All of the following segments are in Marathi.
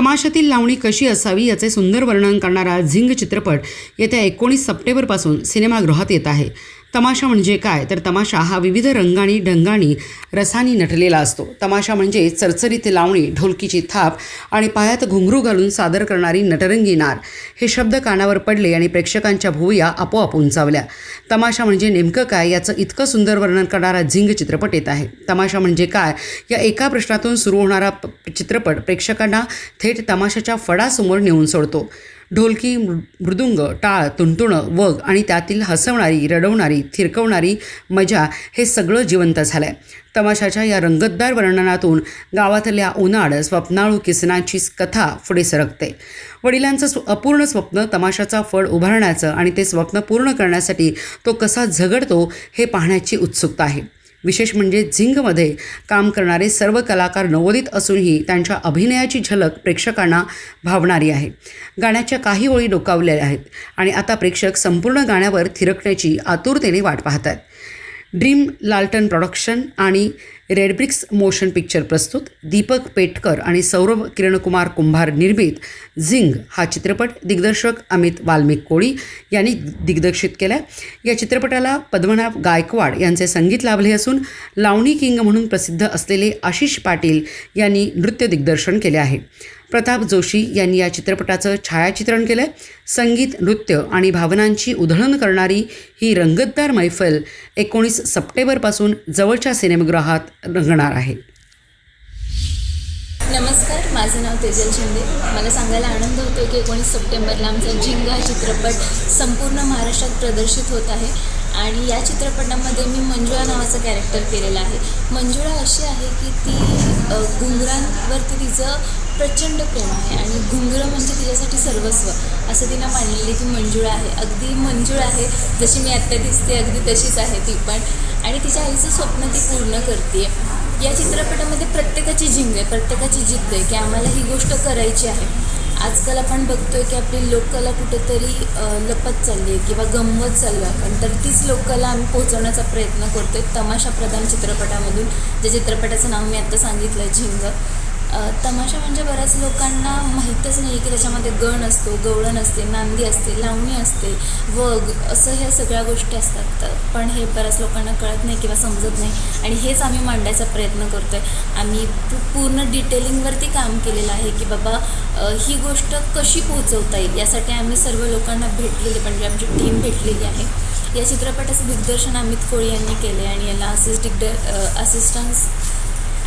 तमाशातील लावणी कशी असावी याचे सुंदर वर्णन करणारा झिंग चित्रपट येत्या एकोणीस सप्टेंबरपासून सिनेमागृहात येत आहे. तमाशा म्हणजे काय? तर तमाशा हा विविध रंगाणी ढंगाणी रसानी नटलेला असतो. तमाशा म्हणजे चरचरीत लावणी ढोलकीची थाप आणि पायात घुंगरू घालून सादर करणारी नटरंगी नार. हे शब्द कानावर पडले आणि प्रेक्षकांच्या भुवया आपोआप उंचावल्या. तमाशा म्हणजे नेमकं काय? याचं इतकं सुंदर वर्णन करणारा झिंग चित्रपट येत आहे. तमाशा म्हणजे काय? या एका प्रश्नातून सुरू होणारा प- चित्रपट प्रेक्षकांना थेट तमाशाच्या फडासमोर नेऊन सोडतो. ढोलकी मृदुंग टाळ तुणतुणं वग आणि त्यातील हसवणारी रडवणारी थिरकवणारी मजा हे सगळं जिवंत झालं आहे तमाशाच्या या रंगतदार वर्णनातून गावातल्या उन्हाळ स्वप्नाळू किसनाची कथा पुढे सरकते. वडिलांचं स्व अपूर्ण स्वप्न तमाशाचा फळ उभारण्याचं आणि ते स्वप्न पूर्ण करण्यासाठी तो कसा झगडतो हे पाहण्याची उत्सुकता आहे. विशेष म्हणजे झिंगमध्ये काम करणारे सर्व कलाकार नवोदित असूनही त्यांच्या अभिनयाची झलक प्रेक्षकांना भावणारी आहे. गाण्याच्या काही ओळी डोकावलेल्या आहेत आणि आता प्रेक्षक संपूर्ण गाण्यावर थिरकण्याची आतुरतेने वाट पाहत आहेत. ड्रीम लालटन प्रॉडक्शन आणि रेडब्रिक्स मोशन पिक्चर प्रस्तुत दीपक पेटकर आणि सौरभ किरणकुमार कुंभार निर्मित झिंग हा चित्रपट दिग्दर्शक अमित वाल्मिक कोळी यांनी दिग्दर्शित केला या चित्रपटाला पद्मनाभ गायकवाड यांचे संगीत लाभले असून लावणी किंग म्हणून प्रसिद्ध असलेले आशिष पाटील यांनी नृत्य दिग्दर्शन केले आहे. प्रताप जोशी यांनी या चित्रपटाचं छायाचित्रण केलं आहे संगीत नृत्य आणि भावनांची उधळण करणारी ही रंगतदार मैफल एकोणीस सप्टेंबरपासून जवळच्या सिनेमागृहात रंगणार आहे. नमस्कार माझं नाव तेजल शिंदे. मला सांगायला आनंद होतो की एकोणीस सप्टेंबरला आमचा झिंगा चित्रपट संपूर्ण महाराष्ट्रात प्रदर्शित होत आहे. आणि या चित्रपटामध्ये मी मंजुळा नावाचं कॅरेक्टर केलेलं आहे. मंजुळा अशी आहे की ती घुंगरांवरती तिचं प्रचंड प्रेम आहे आणि घुंगरं म्हणजे तिच्यासाठी सर्वस्व. असं तिनं मांडलेली ती मंजुळा आहे. अगदी मंजुळ आहे जशी मी आत्ता दिसते अगदी तशीच आहे ती पण. आणि तिच्या आईचं स्वप्न ती पूर्ण करते या चित्रपटामध्ये प्रत्येकाची जिंग आहे प्रत्येकाची जिद्द आहे की आम्हाला ही गोष्ट करायची आहे. आजकाल आपण बघतोय की आपली लोककला कुठेतरी लपत चालली आहे किंवा गंमत चालू आहे. आपण तर तीच लोककला आम्ही पोहोचवण्याचा प्रयत्न करतोय तमाशा प्रधान चित्रपटामधून. जे चित्रपटाचं नाव मी आत्ता सांगितलं झिंग. तमाशा म्हणजे बऱ्याच लोकांना माहीतच नाही की त्याच्यामध्ये गण असतो गवळण असते नांदी असते लावणी असते वग असं ह्या सगळ्या गोष्टी असतात. तर पण हे बऱ्याच लोकांना कळत नाही किंवा समजत नाही. आणि हेच आम्ही मांडायचा प्रयत्न करतो आहे आम्ही पूर्ण डिटेलिंगवरती काम केलेलं आहे की बाबा ही गोष्ट कशी पोहोचवता येईल? यासाठी आम्ही सर्व लोकांना भेटलेले म्हणजे आमची टीम भेटलेली आहे. या चित्रपटाचं दिग्दर्शन अमित कोळी यांनी केले आणि याला असिस्ट डिग्ड असिस्टन्स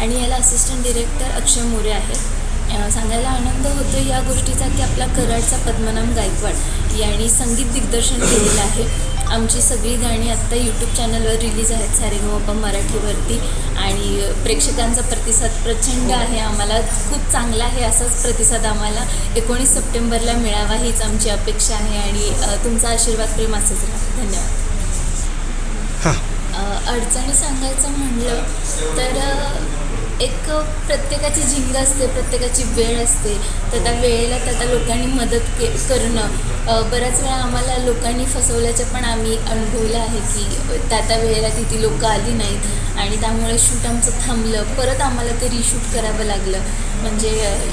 आणि याला असिस्टंट डिरेक्टर अक्षय मोरे आहेत. सांगायला आनंद होतो या गोष्टीचा की आपला कराडचा पद्मनाभ गायकवाड यांनी संगीत दिग्दर्शन केलेलं आहे. आमची सगळी गाणी आत्ता यूट्यूब चॅनलवर रिलीज आहेत सारेगमपा मराठीवरती. आणि प्रेक्षकांचा प्रतिसाद प्रचंड आहे. आम्हाला खूप चांगला आहे असाच प्रतिसाद आम्हाला एकोणीस सप्टेंबरला मिळावा हीच आमची अपेक्षा आहे. आणि तुमचा आशीर्वाद प्रेम असंच राहा. धन्यवाद. अडचणी सांगायचं म्हणलं तर एक प्रत्येकाची झिंग असते प्रत्येकाची वेळ असते. तर त्या वेळेला त्या त्या लोकांनी मदत के करणं. बऱ्याच वेळा आम्हाला लोकांनी फसवल्याचं पण आम्ही अनुभवलं आहे की त्या त्या वेळेला तिथे लोकं आली नाहीत आणि त्यामुळे शूट आमचं थांबलं. परत आम्हाला ते रिशूट करावं लागलं. म्हणजे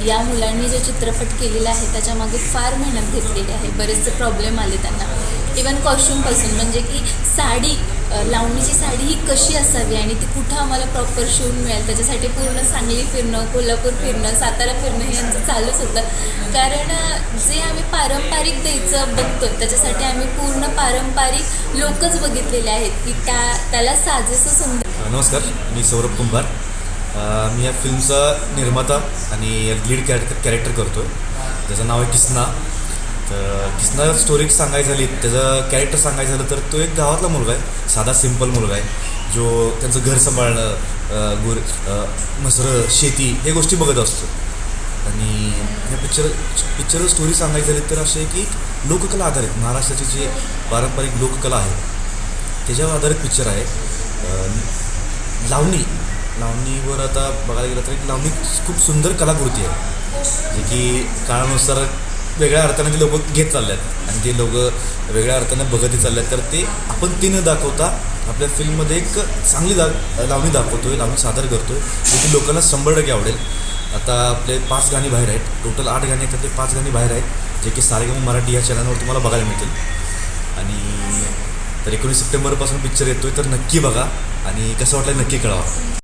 या मुलांनी जो चित्रपट केलेला आहे त्याच्यामागे फार मेहनत घेतलेली आहे. बरेचसे प्रॉब्लेम आले त्यांना. इवन कॉस्ट्युमपासून. म्हणजे की साडी लावणीची साडी ही कशी असावी आणि ती कुठं आम्हाला प्रॉपर शिवून मिळेल? त्याच्यासाठी पूर्ण सांगली फिरणं कोल्हापूर फिरणं सातारा फिरणं हे आमचं चालूच होतं. कारण जे आम्ही पारंपरिक द्यायचं बघतो त्याच्यासाठी आम्ही पूर्ण पारंपरिक लोकच बघितलेले आहेत की त्या त्याला साजेसं सुंदर. नमस्कार मी सौरभ कुंभार. मी या फिल्मचा निर्माता आणि लीड कॅरेक्टर कॅरेक्टर करतो त्याचं नाव आहे किसना. तर किसना स्टोरी सांगायची झाली त्याचं कॅरेक्टर सांगायचं झालं तर तो एक गावातला मुलगा आहे साधा सिंपल मुलगा आहे जो त्यांचं घर सांभाळणं गुर मसर शेती हे गोष्टी बघत असतो. आणि ह्या पिक्चर पिक्चर स्टोरी सांगायची झाली तर अशी आहे की लोककला आधारित महाराष्ट्राची जी पारंपरिक लोककला आहे त्याच्यावर आधारित पिक्चर आहे लावणी. लावणीवर आता बघायला गेलं तर एक लावणी खूप सुंदर कलाकृती आहे जे की काळानुसार वेगळ्या अर्थाने ते लोक घेत चालले आहेत आणि ते लोक वेगळ्या अर्थाने बघतही चालले आहेत तर ते आपण ते न दाखवता आपल्या फिल्ममध्ये एक चांगली दा लावणी दाखवतोय लावणी सादर करतोय जे की लोकांना शंभर टक्के आवडेल. आता आपले पाच गाणी बाहेर आहेत. टोटल आठ गाणी आहेत त्यातले पाच गाणी बाहेर आहेत जे की सारेगम मराठी या चॅनलवर तुम्हाला बघायला मिळतील. आणि तर एकोणीस सप्टेंबरपासून पिक्चर येतोय तर नक्की बघा. आणि कसं वाटलं नक्की कळवा.